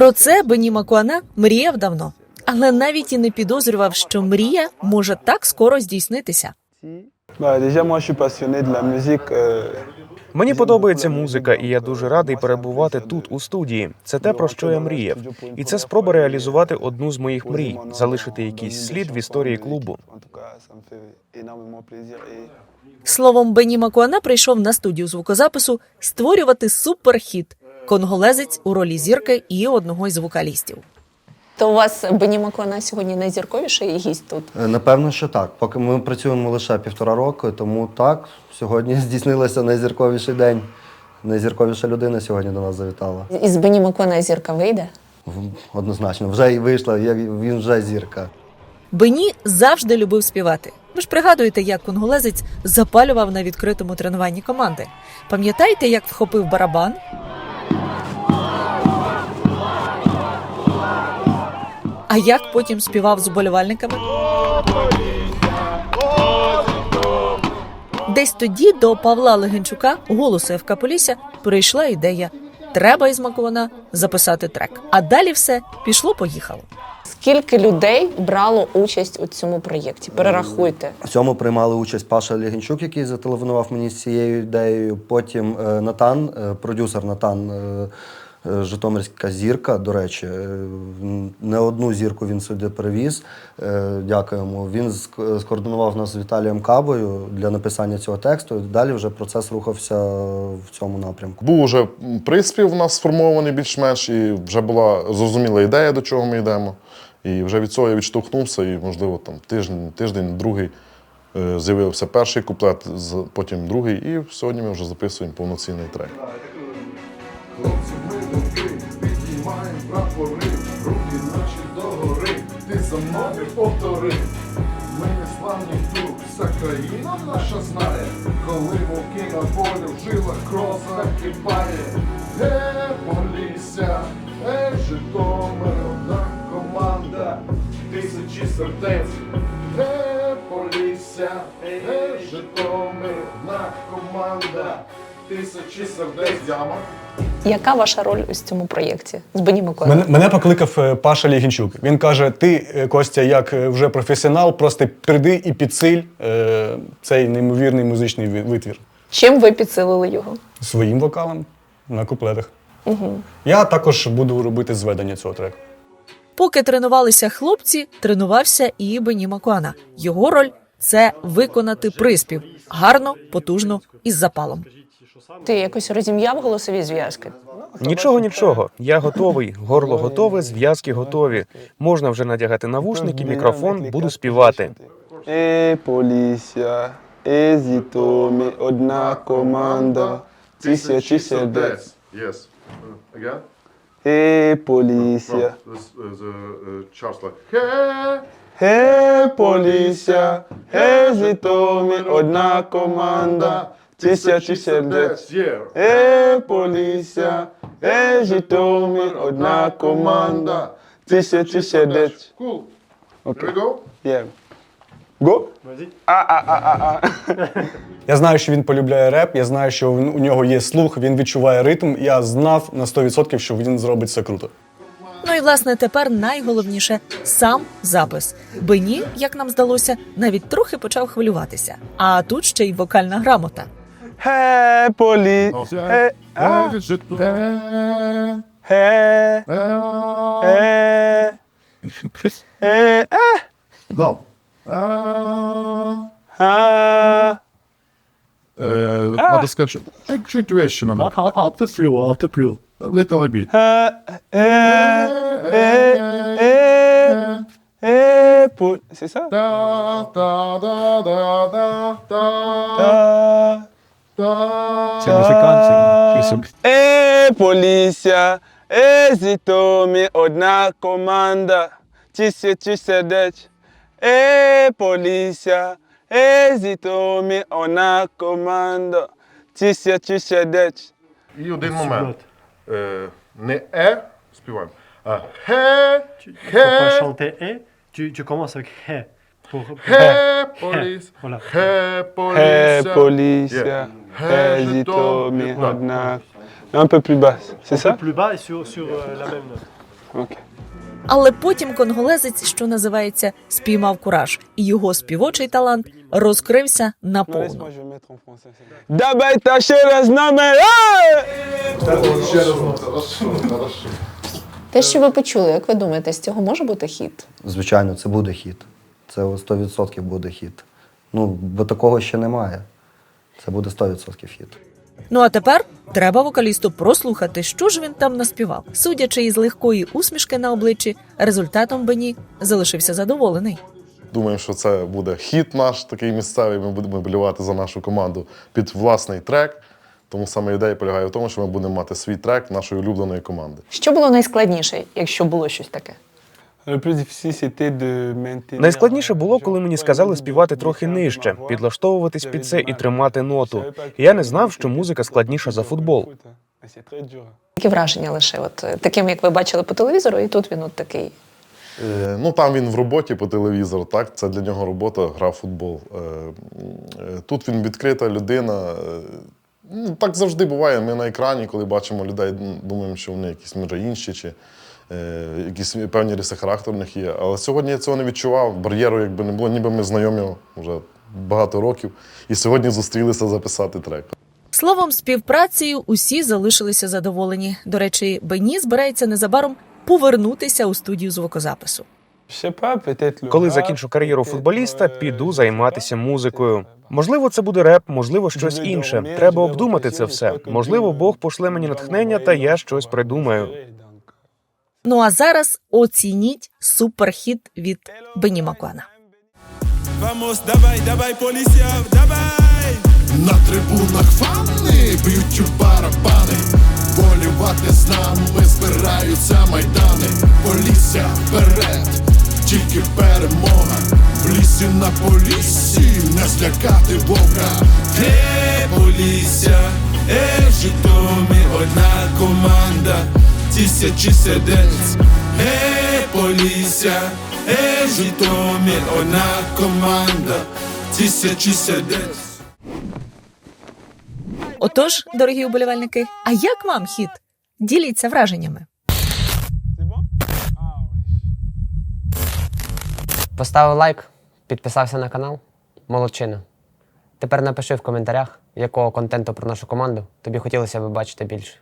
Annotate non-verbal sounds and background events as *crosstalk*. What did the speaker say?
Про це Бені Макуана мріяв давно, але навіть і не підозрював, що мрія може так скоро здійснитися. Euh, Мені подобається музика, і я дуже радий перебувати тут у студії. Це те, про що я мріяв. І це спроба реалізувати одну з моїх мрій залишити якийсь слід в історії клубу. Словом, Бені Макуана прийшов на студію звукозапису створювати суперхіт конголезець у ролі зірки і одного із вокалістів. То у вас Бені Макона сьогодні найзірковіший гість тут. Е, Напевно, що так. Поки ми працюємо лише півтора року, тому так, сьогодні *laughs* здійснилося найзірковіший день. Найзірковіша людина сьогодні до нас завітала. Із Бені Макона зірка вийде. Однозначно, вже й вийшла, він вже зірка. Бені завжди любив співати. Ви ж пригадуєте, як конголезець запалював на відкритому тренуванні команди. Пам'ятаєте, як вхопив барабан? А як потім співав з уболівальниками? Десь тоді до Павла Легенчука, голосу ФК Полісся, прийшла ідея. Треба із Макуана записати трек. А далі все пішло-поїхало. Скільки людей брало участь у цьому проєкті? Перерахуйте. В цьому приймали участь Паша Лігінчук, який зателефонував мені з цією ідеєю. Потім е, Натан, е, продюсер Натан, е, Житомирська зірка, до речі, е, не одну зірку він сюди привіз. Е, Дякуємо. Він скоординував нас з Віталієм Кабою для написання цього тексту. Далі вже процес рухався в цьому напрямку. Був уже приспів у нас сформований більш-менш, і вже була зрозуміла ідея, до чого ми йдемо. І вже від цього я відштовхнувся, і, можливо, там тиждень, тиждень, другий е, з'явився перший куплет, потім другий, і сьогодні ми вже записуємо повноцінний трек. Думки, підіймаємо прапори, руки наші догори, ти за мною повтори. Ми не славні тут, вся країна наша знає, коли вовки на полі в жилах кров закипає. Де Полісся, е Житомир, одна команда, тисячі сердець. Де Полісся, е Житомир, одна команда, тисячі сердець. Дяма. Яка ваша роль у цьому проєкті з Бені Макона? Мене, мене покликав е, Паша Лігінчук. Він каже: ти, е, Костя, як е, вже професіонал, просто прийди і підсиль е, цей неймовірний музичний ви- витвір Чим ви підсилили його? своїм вокалом на куплетах. Я також буду робити зведення цього треку. Поки тренувалися хлопці, тренувався і Бені Макуана. Його роль це виконати приспів гарно, потужно із запалом. Ти якось розім'яв голосові зв'язки? Нічого, нічого. Я готовий, горло готове, зв'язки готові. Можна вже надягати навушники, мікрофон, буду співати. Е, Полісся, е, Зітомі, одна команда, тисячі сердець. Yes. Again? Е, Полісся, like, hey, е, Полісся, е, одна команда, тисячі сердець. yeah. Е, Полісся, е, Житомир, одна команда, тисячі сердець. Cool. Here we go. Yeah. Go? А, а, а, а, а. *laughs* Я знаю, що він полюбляє реп, я знаю, що він- у нього є слух, він відчуває ритм. Я знав на 100%, що він зробить це круто. Ну і власне тепер найголовніше сам запис. Бені, як нам здалося, навіть трохи почав хвилюватися. А тут ще й вокальна грамота. Е, Полі, е, а, е, е, е, а, Go. Uh, а. uh, Надо сказать, что accentuation on it. Altta flu, altta flu. A little bit. Е, е, е, е, е, Пол- C'est ça? Da, da, da, da, da, da, Та. da. Це музиканці. Е, Полісся, е, Зітомі, одна команда, тисячі сердець. Е, Полісся, е, Зітомі, одна команда, тисячі сердець. І один момент. Е, Не е співаємо, а хе, Pour pas хе, chanter et, tu, tu commences avec he. Pour, хе, поліс, Voilà. хе, Е, поліс. Зітомі, одна. Un peu plus basse, c'est un peu ça? plus bas et sur, sur euh, la même note. Але потім конголезець, що називається, спіймав кураж, і його співочий талант розкрився наповну. Давайте ще раз нами! Те, що ви почули, як ви думаєте, з цього може бути хіт? Звичайно, це буде хіт. Це 100% буде хіт. Ну, бо такого ще немає. Це буде 100% хіт. Ну а тепер треба вокалісту прослухати, що ж він там наспівав. Судячи із легкої усмішки на обличчі, результатом Бені залишився задоволений. Думаємо, що це буде хіт наш такий місцевий. Ми будемо болювати за нашу команду під власний трек. Тому саме ідея полягає в тому, що ми будемо мати свій трек нашої улюбленої команди. Що було найскладніше, якщо було щось таке? Найскладніше було, коли мені сказали співати трохи нижче, підлаштовуватись під це і тримати ноту. Я не знав, що музика складніша за футбол. Які враження лише от е, таким, як ви бачили по телевізору, і тут він от такий. Е, Ну там він в роботі по телевізору, так це для нього робота, гра в футбол. Е, е, Тут він відкрита людина. е, Ну, так завжди буває. Ми на екрані, коли бачимо людей, думаємо, що вони якісь може інші, чи е, якісь певні риси характеру в них є. Але сьогодні я цього не відчував. Бар'єру якби не було, ніби ми знайомі вже багато років. І сьогодні зустрілися записати трек. Словом, співпрацею усі залишилися задоволені. До речі, Бені збирається незабаром повернутися у студію звукозапису. Коли закінчу кар'єру футболіста, піду займатися музикою. Можливо, це буде реп, можливо, щось інше. Треба обдумати це все. Можливо, Бог пошле мені натхнення, та я щось придумаю. Ну а зараз оцініть суперхіт від Бені Макуана. Vamos, давай, давай, поліція, давай! На трибунах фани б'ють у барабани. Болівати з нами збираються майдани. Полісся вперед, тільки перемога. В лісі на полісі не злякати вовка. Е, поліція, е, в Житомир одна команда, тисячі сердець. Е, поліція, е, Житомир одна команда, тисячі сердець. Отож, дорогі уболівальники, а як вам хіт? Діліться враженнями. Поставив лайк, підписався на канал. Молодчина. Тепер напиши в коментарях, якого контенту про нашу команду тобі хотілося б бачити більше.